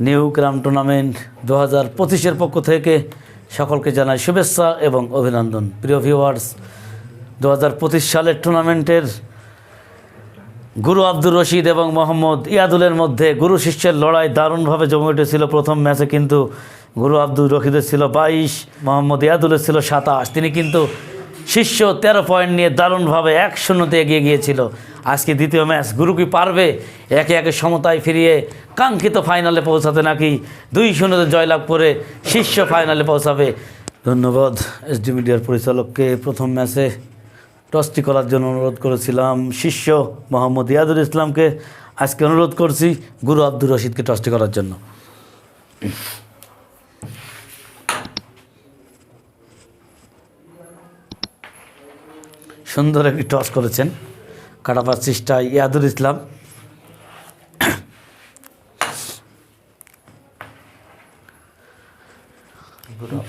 New ক্রাম tournament দু হাজার পঁচিশের পক্ষ থেকে সকলকে জানাই শুভেচ্ছা এবং অভিনন্দন। প্রিয় ভিউয়ার্স দু হাজার পঁচিশ সালের টুর্নামেন্টের গুরু আব্দুর রশিদ এবং মোহাম্মদ ইয়াদুলের মধ্যে গুরু শিষ্যের লড়াই দারুণভাবে জমে উঠেছিল। প্রথম ম্যাচে কিন্তু গুরু আব্দুর রশিদের ছিল বাইশ, মোহাম্মদ ইয়াদুলের ছিল সাতাশ। তিনি কিন্তু শিষ্য তেরো পয়েন্ট নিয়ে দারুণভাবে এক শূন্যতে এগিয়ে গিয়েছিল। আজকে দ্বিতীয় ম্যাচ, গুরু কি পারবে? একে একে সমতায় ফিরিয়ে কাঙ্ক্ষিত ফাইনালে পৌঁছাতে নাকি দুই শূন্যতে জয়লাভ করে শিষ্য ফাইনালে পৌঁছাবে? ধন্যবাদ, এসডি মিডিয়ার পরিচালককে। প্রথম ম্যাচে টসটি করার জন্য অনুরোধ করেছিলাম শিষ্য মোহাম্মদ ইয়াদুল ইসলামকে। আজকে অনুরোধ করছি গুরু আব্দুর রশিদকে টসটি করার জন্য। সুন্দর একটি টস করেছেন কাটাবার চেষ্টা ইয়াদুল ইসলাম।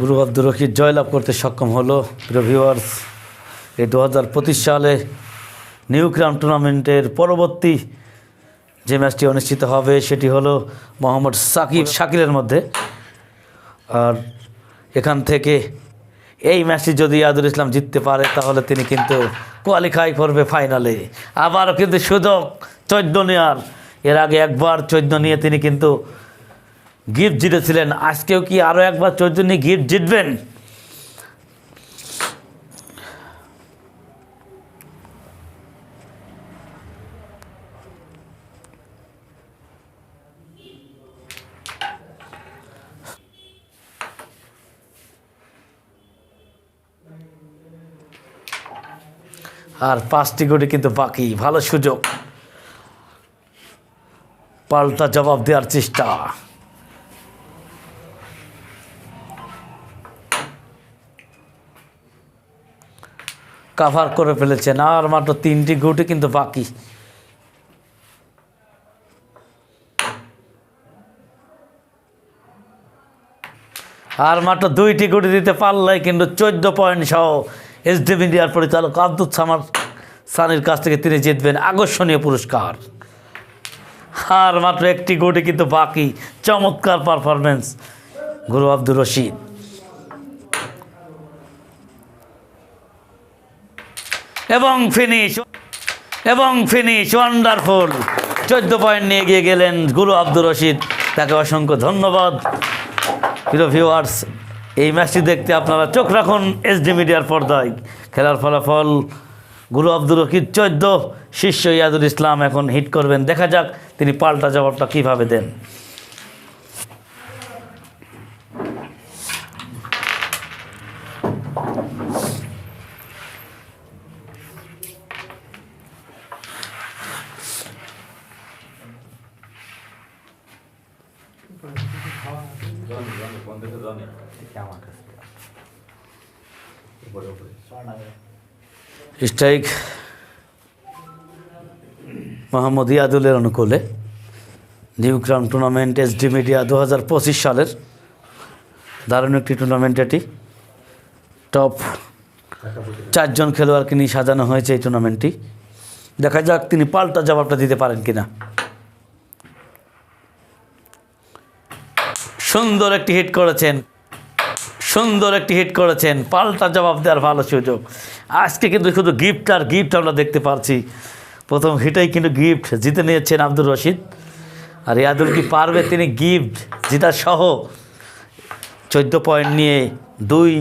গুরু আব্দুর রশিদ জয়লাভ করতে সক্ষম হলো। প্রিয় এই দু হাজার পঁচিশ সালে নিউ ক্রাম টুর্নামেন্টের পরবর্তী যে ম্যাচটি অনুষ্ঠিত হবে, সেটি হলো মোহাম্মদ সাকিব শাকিলের মধ্যে। আর এখান থেকে এই ম্যাচটি যদি ইয়াদুল ইসলাম জিততে পারে, তাহলে তিনি কিন্তু কোয়ালিফাই করবে ফাইনালে আবারও কিন্তু সুযোগ চোদ্দ নেওয়ার এর আগে একবার চোদ্দ নিয়ে তিনি কিন্তু গিফট জিতেছিলেন। আজকেও কি আরও একবার চোদ্দ নিয়ে গিফট জিতবেন? আর পাঁচটি গুটি কিন্তু বাকি। ভালো সুযোগ। পাল্টা জবাব দেওয়ার চেষ্টা। কাভার করে ফেলেছেন। আর মাত্র তিনটি গুটি কিন্তু বাকি। আর মাত্র দুইটি গুটি দিতে পারলে কিন্তু চোদ্দ পয়েন্ট সহ এসডি ইন্ডিয়ার পরিচালক আব্দুল সামার সানির কাছ থেকে তিনি জিতবেন আকর্ষণীয় পুরস্কার। আর মাত্র একটি গোটে কিন্তু বাকি। চমৎকার পারফরমেন্স গুরু আব্দুর রশিদ। এবং ফিনিশ এবং ফিনিশ ওয়ান্ডারফুল চোদ্দ পয়েন্ট নিয়ে গিয়ে গেলেন গুরু আব্দুর রশিদ। তাকে অসংখ্য ধন্যবাদ। প্রিয় ভিউয়ার্স এই ম্যাচটি দেখতে আপনারা চোখ রাখুন এসডি মিডিয়ার পর্দায়। খেলার ফলাফল গুরু আব্দুর রকির চোদ্দ, শিষ্য ইয়াদুল ইসলাম এখন হিট করবেন। দেখা যাক তিনি পাল্টা জবাবটা কীভাবে দেন। স্ট্রাইক মোহাম্মদ ইয়াদুলের অনুকূলে new crown tournament SD media দু হাজার পঁচিশ সালের দারুণ একটি টুর্নামেন্ট এটি। টপ চারজন খেলোয়াড়কে নিয়ে সাজানো হয়েছে এই টুর্নামেন্টটি। দেখা যাক তিনি পাল্টা জবাবটা দিতে পারেন কিনা। সুন্দর একটি হিট করেছেন। সুন্দর একটি হিট করেছেন। পাল্টা জবাব দেওয়ার ভালো সুযোগ। আজকে কিন্তু শুধু গিফট আর গিফট আমরা দেখতে পাচ্ছি প্রথম হিটেই কিন্তু গিফট জিতে নিয়েছেন আব্দুর রশিদ। আর ইয়াদুল কি পারবে? তিনি গিফট জিতার সহ চোদ্দ পয়েন্ট নিয়ে দুই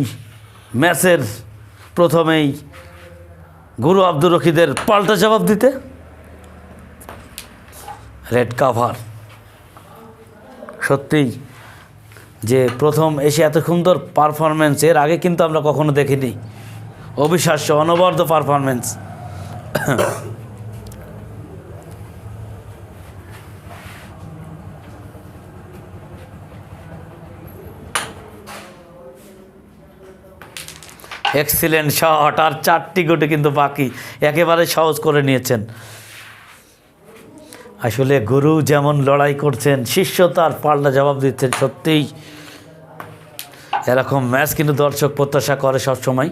ম্যাচের প্রথমেই গুরু আব্দুর রশিদের পাল্টা জবাব দিতে। রেড কাভার সত্যিই যে প্রথম এসে এত সুন্দর পারফরমেন্স এর আগে কিন্তু আমরা কখনো দেখিনি। অবিশ্বাস্য, অনবদ্য পারফরমেন্স এক্সিলেন্ট শট আর চারটি গোটে কিন্তু বাকি, একেবারে সহজ করে নিয়েছেন। আসলে গুরু যেমন লড়াই করছেন, শিষ্য তার পাল্টা জবাব দিচ্ছেন সত্যিই। এরকম ম্যাচ কিন্তু দর্শক প্রত্যাশা করে সবসময়।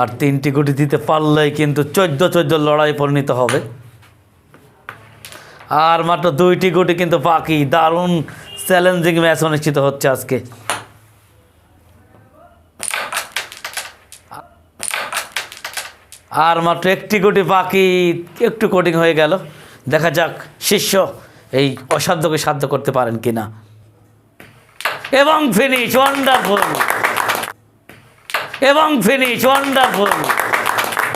আর তিনটি গুটি দিতে পারলেই কিন্তু চোদ্দ চোদ্দ লড়াই পরিণত হবে। আর মাত্র দুইটি গুটি কিন্তু বাকি। দারুণ চ্যালেঞ্জিং ম্যাচ অনুষ্ঠিত হচ্ছে আজকে। আর মাত্র একটি গুটি বাকি। একটু কোটিং হয়ে গেল। দেখা যাক শিষ্য এই অসাধ্যকে সাধ্য করতে পারেন কিনা। এবং ফিনিশ ওয়ান্ডারফুল এবং ফিনিশ ওয়ান্ডারফুল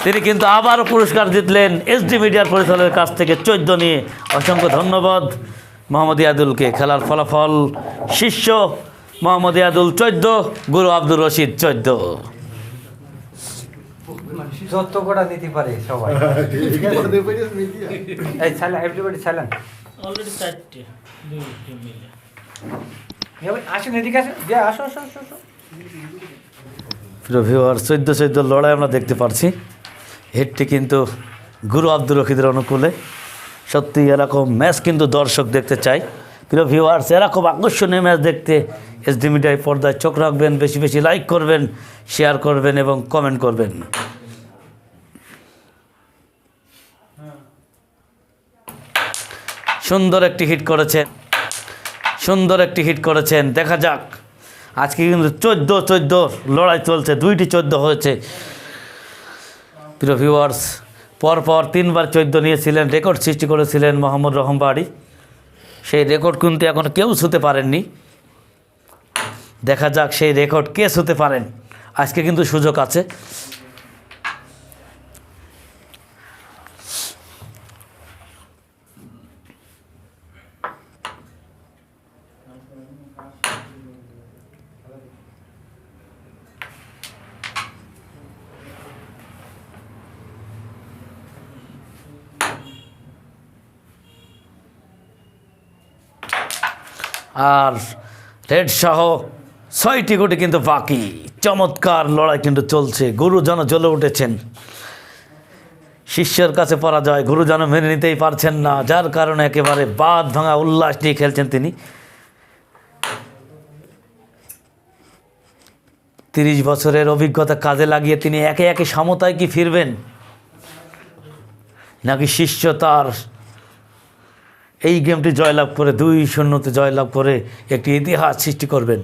তিনি কিন্তু আবারও পুরস্কার জিতলেন এসডি মিডিয়ার পরিচালকের কাছ থেকে চোদ্দ নিয়ে। অসংখ্য ধন্যবাদ। মোহাম্মদ ইয়াদুলকে খেলার ফলাফল শিষ্য। মোহাম্মদ ইয়াদুল চোদ্দ গুরু আব্দুর রশিদ চোদ্দ। যত কটা নিতে পারে সবাই। এই সাইলেন্ট এভরিবডি সাইলেন্ট অলরেডি চারটে দুইটি মিলে। আসেন এদিকে আসেন। যে আসো আসো আসো আসো। প্রিয় ভিউয়ার চোদ্দ চোদ্দ লড়াই আমরা দেখতে পারছি। হেডটি কিন্তু গুরু আব্দুর রশিদের অনুকূলে। সত্যি এরকম ম্যাচ কিন্তু দর্শক দেখতে চাই প্রিয় ভিউয়ার্স এরকম আকর্ষণীয় ম্যাচ দেখতে এস ডি মিডিয়ায় পর্দায় চোখ রাখবেন, বেশি বেশি লাইক করবেন শেয়ার করবেন এবং কমেন্ট করবেন। সুন্দর একটি হিট করেছেন। সুন্দর একটি হিট করেছেন। দেখা যাক। আজকে কিন্তু চোদ্দ চোদ্দ লড়াই চলছে, দুইটি চোদ্দ হয়েছে। প্রিয় ভিউয়ার্স পরপর তিনবার চোদ্দ নিয়েছিলেন রেকর্ড সৃষ্টি করেছিলেন মোহাম্মদ রহমবাড়ি সেই রেকর্ড কিন্তু এখন কেউ ছুতে পারেননি। দেখা যাক সেই রেকর্ড কে ছুতে পারেন। আজকে কিন্তু সুযোগ আছে। আর রেড সহ ছয়টি গুটি কিন্তু বাকি। চমৎকার লড়াই কিন্তু চলছে। গুরু যেন জ্বলে উঠেছেন। শিষ্যের কাছে পরাজয় গুরু যেন মেনে নিতেই পারছেন না। যার কারণে একেবারে বাদ ভাঙা উল্লাস নিয়ে খেলছেন তিনি। তিরিশ বছরের অভিজ্ঞতা কাজে লাগিয়ে তিনি একে একে সমতায় কি ফিরবেন? নাকি শিষ্য তার এই গেমটি জয়লাভ করে, দুই শূন্যতে জয়লাভ করে একটি ইতিহাস সৃষ্টি করবেন।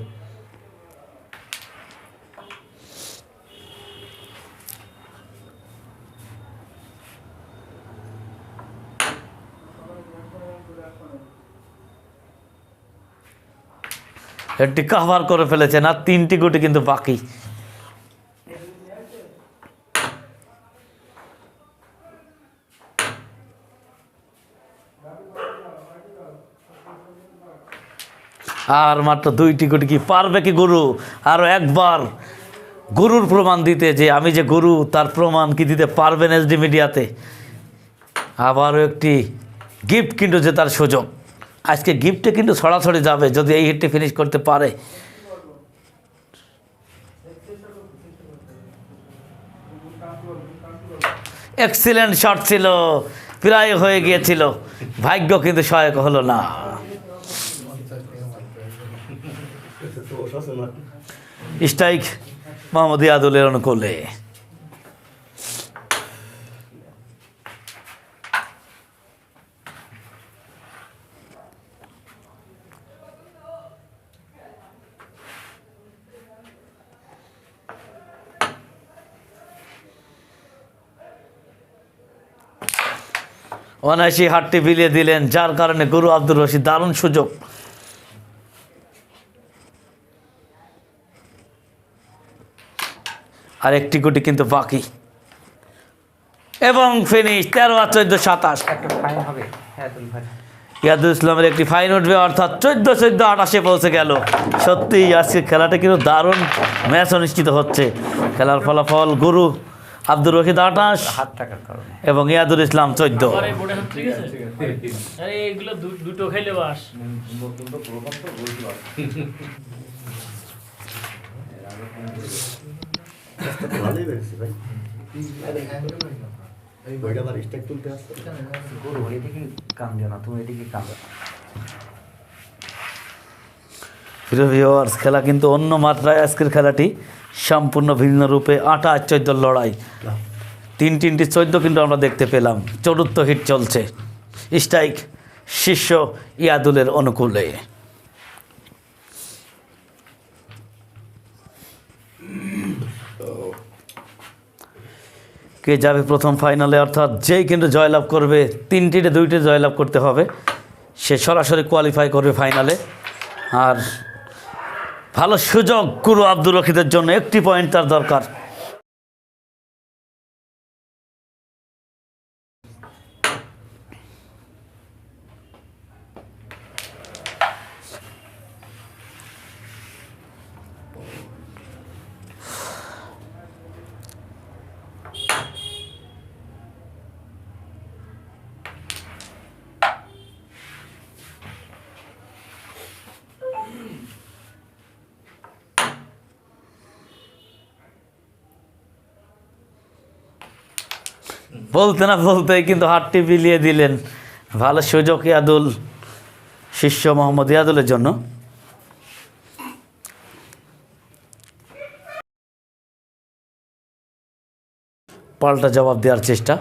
একটি কাভার করে ফেলেছেন, আর তিনটি গুটি কিন্তু বাকি। আর মাত্র দুইটি কোটি কি পারবে কি গুরু? আরও একবার গুরুর প্রমাণ দিতে যে আমি যে গুরু, তার প্রমাণ কি দিতে পারবেন এসডি মিডিয়াতে? আবারও একটি গিফট কিন্তু জেতার সুযোগ। আজকে গিফটে কিন্তু ছড়াছড়ি যাবে যদি এই হিটটি ফিনিশ করতে পারে। এক্সিলেন্ট শট ছিল, প্রায় হয়ে গিয়েছিল। ভাগ্য কিন্তু সহায়ক হলো না। স্ট্রাইক মোহাম্মদ ইয়াদুলের অনুকূলে। অনায়াসী হাটটি বিলিয়ে দিলেন, যার কারণে গুরু আব্দুর রশিদ দারুণ সুযোগ। আর একটি গুটি কিন্তু বাকি। এবং ফিনিশ তেরো আর চোদ্দ সাতাশ। একটা ফাইন হবে তুমি ভাই। ইয়াদুল ইসলামের একটি ফাইন উঠবে অর্থাৎ চোদ্দ চোদ্দ আটাশে পৌঁছে গেল। সত্যি আজকে খেলাটা কিন্তু দারুণ ম্যাচ অনুষ্ঠিত হচ্ছে। খেলার ফলাফল গুরু আব্দুর রশিদ আটাশ এবং ইয়াদুল ইসলাম চোদ্দ। দুটো খেলে ভালোই লাগছে ভাই ওইটা আবার স্টেক তুলতে আসছে গরু এদিকে কাম দিও না তুমি এদিকে কাম প্রিয় ভিওয়ার্স খেলা কিন্তু অন্য মাত্রায় আজকের খেলাটি সম্পূর্ণ ভিন্ন রূপে আটা আর চোদ্দ লড়াই। তিন তিনটি চোদ্দ কিন্তু আমরা দেখতে পেলাম। চতুর্থ হিট চলছে। স্ট্রাইক শিষ্য ইয়াদুলের অনুকূলে। কে যাবে প্রথম ফাইনালে? অর্থাৎ যেই কিন্তু জয়লাভ করবে, তিনটিতে দুইটি জয়লাভ করতে হবে। সে সরাসরি কোয়ালিফাই করবে ফাইনালে। আর ভালো সুযোগ গুরু আব্দুর রকিদের জন্য। একটি পয়েন্ট তার দরকার। বলতে না বলতে কিন্তু হাতটি বিলিয়ে দিলেন। ভালো সুযোগ ইয়াদুল, শিষ্য মোহাম্মদ ইয়াদুলের জন্য। পাল্টা জবাব দেওয়ার চেষ্টা।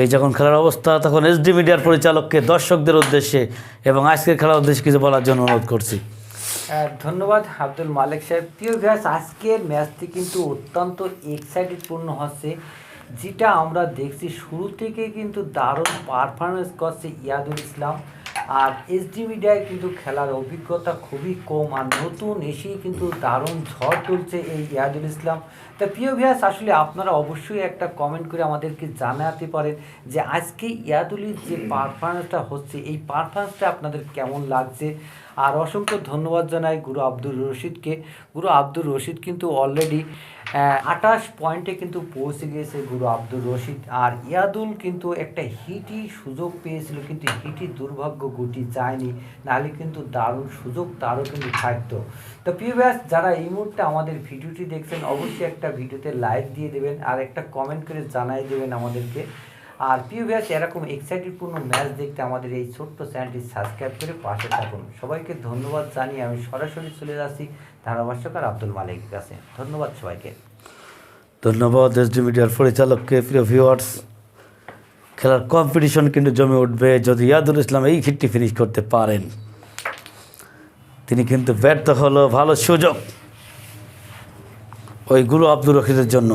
এই যখন খেলার অবস্থা, তখন এসডি মিডিয়ার পরিচালককে দর্শকদের উদ্দেশ্যে এবং আজকের খেলার উদ্দেশ্যে কিছু বলার জন্য অনুরোধ করছি। ধন্যবাদ আব্দুল মালিক সাহেব। প্রিয় গ্যাস আজকের ম্যাচটি কিন্তু অত্যন্ত এক্সাইটেড পূর্ণ হচ্ছে। যেটা আমরা দেখছি, শুরু থেকে কিন্তু দারুণ পারফরমেন্স করছে ইয়াদুল ইসলাম। আর এসডি মিডিয়ায় কিন্তু খেলার অভিজ্ঞতা খুবই কম, আর নতুন এসেই কিন্তু দারুণ ঝড় তুলছে এই ইয়াদুল ইসলাম। তা প্রিয় ভিয়াস আসলে আপনারা অবশ্যই একটা কমেন্ট করে আমাদেরকে জানাতে পারেন যে আজকে ইয়াদুলির যে পারফরমেন্সটা হচ্ছে, এই পারফরমেন্সটা আপনাদের কেমন লাগছে? আর অসংখ্য ধন্যবাদ জানাই গুরু আব্দুর রশিদকে। গুরু আব্দুর রশিদ কিন্তু অলরেডি আঠাশ পয়েন্টে কিন্তু পৌঁছে গিয়েছে গুরু আব্দুর রশিদ। আর ইয়াদুল কিন্তু একটা হিটি সুযোগ পেয়েছিল, কিন্তু হিটি দুর্ভাগ্য গুটি যায়নি, নাহলে কিন্তু দারুণ সুযোগ তারও কিন্তু থাকতো। তো প্রিয় ব্যাস, যারা এই মুহূর্তে আমাদের ভিডিওটি দেখছেন, অবশ্যই একটা ভিডিওতে লাইক দিয়ে দেবেন, আর একটা কমেন্ট করে জানাই দেবেন আমাদেরকে। আর প্রিয় ব্যাস এরকম এক্সাইটেডপূর্ণ ম্যাচ দেখতে আমাদের এই ছোট্ট চ্যানেলটি সাবস্ক্রাইব করে পাশে থাকুন। সবাইকে ধন্যবাদ জানিয়ে আমি সরাসরি চলে যাচ্ছি ধারাভাষ্যকার আব্দুল মালিকের কাছে। ধন্যবাদ সবাইকে। ধন্যবাদ এসডি মিডিয়ার পরিচালককে। প্রিয় ভিউয়ার্স খেলার কম্পিটিশন কিন্তু জমে উঠবে যদি ইয়াদুল ইসলাম এই হিটটি ফিনিশ করতে পারেন। তিনি কিন্তু ব্যর্থ হলো, ভালো সুযোগ। ওই গুরু আব্দুর রশিদের জন্য।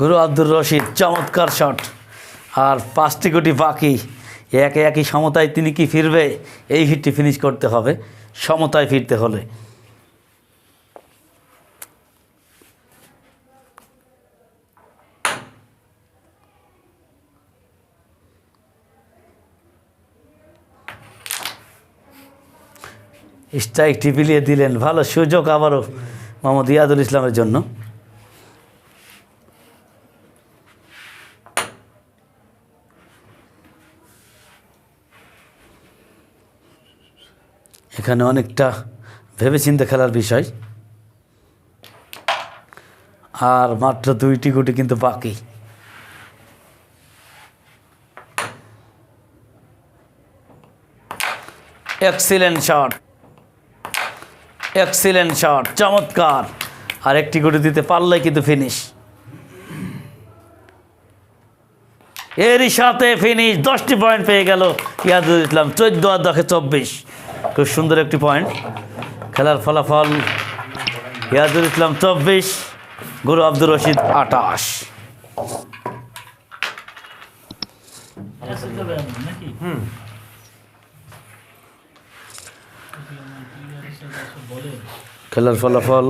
গুরু আব্দুর রশিদ, চমৎকার শট আর পাঁচটি কোটি বাকি, একে একই সমতায় তিনি কি ফিরবে? এই হিটটি ফিনিশ করতে হবে, সমতায় ফিরতে হলে। স্ট্রাইকটি বিলিয়ে দিলেন, ভালো সুযোগ আবারও মোহাম্মদ ইয়াদুল ইসলামের জন্য। এখানে অনেকটা ভেবেচিন্তে খেলার বিষয়। আর মাত্র দুইটি গুটি কিন্তু বাকি। এক্সিলেন্ট শট এক্সিলেন্ট শট চমৎকার। আর একটি গুটি দিতে পারলে কিন্তু ফিনিশ এরই সাথে ফিনিশ দশটি পয়েন্ট পেয়ে গেল ইয়াদুল ইসলাম। চোদ্দ আর দশে চব্বিশ। খুব সুন্দর একটি পয়েন্ট খেলার ফলাফল ইয়াদুল ইসলাম চব্বিশ, গুরু আব্দুর রশিদ আটাশ। খেলার ফলাফল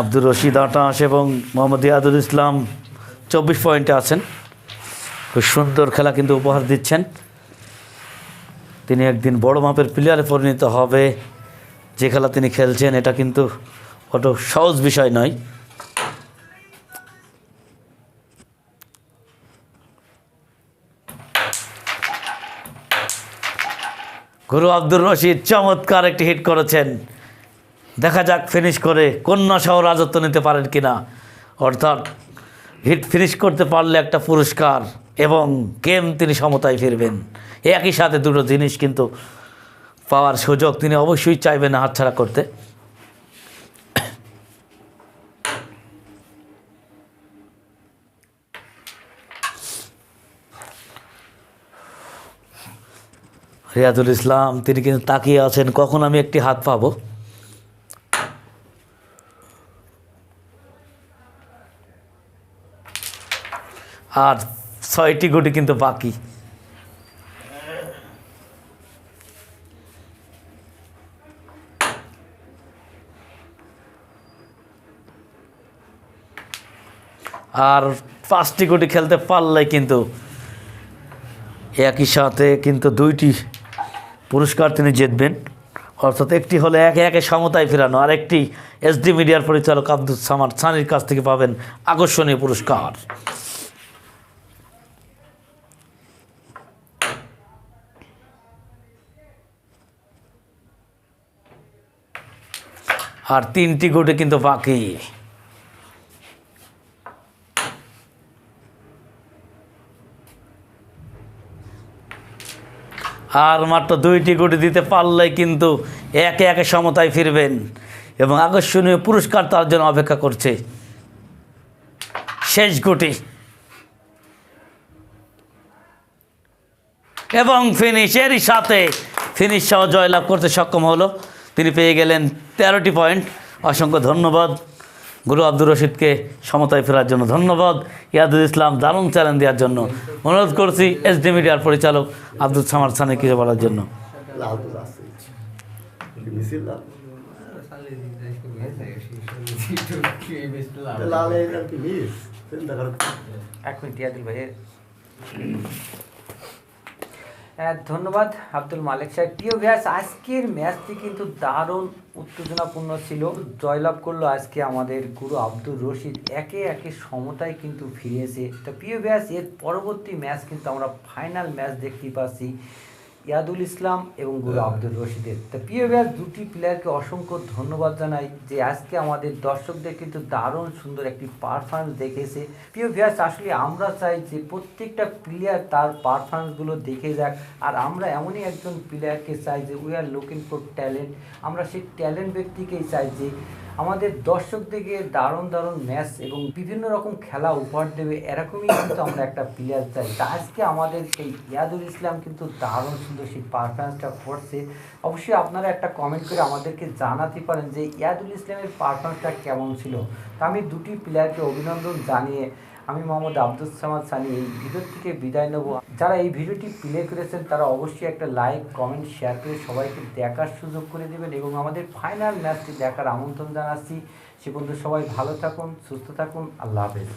আব্দুর রশিদ আটাশ এবং মোহাম্মদ ইয়াদুল ইসলাম চব্বিশ পয়েন্টে আছেন। খুব সুন্দর খেলা কিন্তু উপহার দিচ্ছেন। তিনি একদিন বড় মাপের প্লেয়ারে পরিণত হবে। যে খেলা তিনি খেলছেন, এটা কিন্তু অত সহজ বিষয় নয়। গুরু আব্দুর রশিদ চমৎকার একটি হিট করেছেন। দেখা যাক ফিনিশ করে কন্যা সহ রাজত্ব নিতে পারেন কিনা। অর্থাৎ হিট ফিনিশ করতে পারলে একটা পুরস্কার। এবং গেম তিনি সমতায় ফিরবেন? একই সাথে দুটো জিনিস কিন্তু পাওয়ার সুযোগ তিনি অবশ্যই চাইবেন না হাতছাড়া করতে। রিয়াজুল ইসলাম, তিনি কিন্তু তাকিয়ে আছেন, কখন আমি একটি হাত পাবো? আর ছয়টি গুটি কিন্তু বাকি। আর পাঁচটি গুটি খেলতে পারলে কিন্তু একই সাথে কিন্তু দুইটি পুরস্কার তিনি জিতবেন। অর্থাৎ একটি হলে একে একে সমতায় ফেরানো, আর একটি এসডি মিডিয়ার পরিচালক আব্দুল সামাদ সানির কাছ থেকে পাবেন আকর্ষণীয় পুরস্কার। আর তিনটি গুটি কিন্তু বাকি। আর মাত্র দুইটি গুটি দিতে পারলে কিন্তু একে একে সমতায় ফিরবেন এবং আকর্ষণীয় পুরস্কার তার জন্য অপেক্ষা করছে। শেষ গুটি। এবং ফিনিশেরই সাথে ফিনিশ সহ জয়লাভ করতে সক্ষম হলো। তিনি পেয়ে গেলেন তেরোটি পয়েন্ট। অসংখ্য ধন্যবাদ। গুরু আব্দুর রশিদকে সমতায় ফেরার জন্য ধন্যবাদ। ইয়াদুল ইসলাম দারুণ চ্যালেঞ্জ দেওয়ার জন্য অনুরোধ করছি এস ডি মিডিয়ার পরিচালক আব্দুল সামার সানে কিছু বলার জন্য। এক মিনিট ইয়াদুল ভাই হ্যাঁ, ধন্যবাদ আব্দুল মালিক সাহেব। প্রিয় ব্যাস আজকের ম্যাচটি কিন্তু দারুণ উত্তেজনাপূর্ণ ছিল। জয়লাভ করল আজকে আমাদের গুরু আব্দুল রশিদ। একে একে সমতায় কিন্তু ফিরেছে তো প্রিয় ব্যাস এর পরবর্তী ম্যাচ কিন্তু আমরা ফাইনাল ম্যাচ দেখতে পাচ্ছি। ইয়াদুল ইসলাম এবং গুরু আব্দুল রশিদের। তো প্রিয় ব্যাস দুটি প্লেয়ারকে অসংখ্য ধন্যবাদ জানাই যে আজকে আমাদের দর্শকদের কিন্তু দারুণ সুন্দর একটি পারফরমেন্স দেখেছে। প্রিয় ব্যাস আসলে আমরা চাই যে প্রত্যেকটা প্লেয়ার তার পারফরমেন্সগুলো দেখে যাক। আর আমরা এমনই একজন প্লেয়ারকে চাই যে we are looking for talent আমরা সেই ট্যালেন্ট ব্যক্তিকেই চাই যে আমাদের দর্শকদেরকে দারুণ দারুণ ম্যাচ এবং বিভিন্ন রকম খেলা উপহার দেবে, এরকমই কিন্তু আমরা একটা প্লেয়ার চাই। আজকে আমাদের এই ইয়াদুল ইসলাম কিন্তু দারুণ সুন্দর সেই পারফরমেন্সটা করছে। অবশ্যই আপনারা একটা কমেন্ট করে আমাদেরকে জানাতে পারেন যে ইয়াদুল ইসলামের পারফরমেন্সটা কেমন ছিল। তা আমি দুটি প্লেয়ারকে অভিনন্দন জানিয়ে আমি মোহাম্মদ আব্দুল সামাদ সানি। এই ভিডিও থেকে বিদায় নেব। যারা এই ভিডিওটি প্লে করেছেন তারা অবশ্যই একটা লাইক কমেন্ট শেয়ার করে সবাইকে দেখার সুযোগ করে দেবেন এবং আমাদের ফাইনাল ম্যাচটি দেখার আমন্ত্রণ জানাচ্ছি। সে পর্যন্ত সবাই ভালো থাকুন সুস্থ থাকুন। আল্লাহ হাফেজ।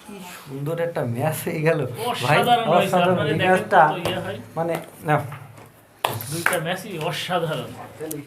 কি সুন্দর একটা ম্যাচ হয়ে গেল। ভাই অসাধারণ ম্যাচটা ইয়ে মানে না। দুইটা ম্যাচই অসাধারণ।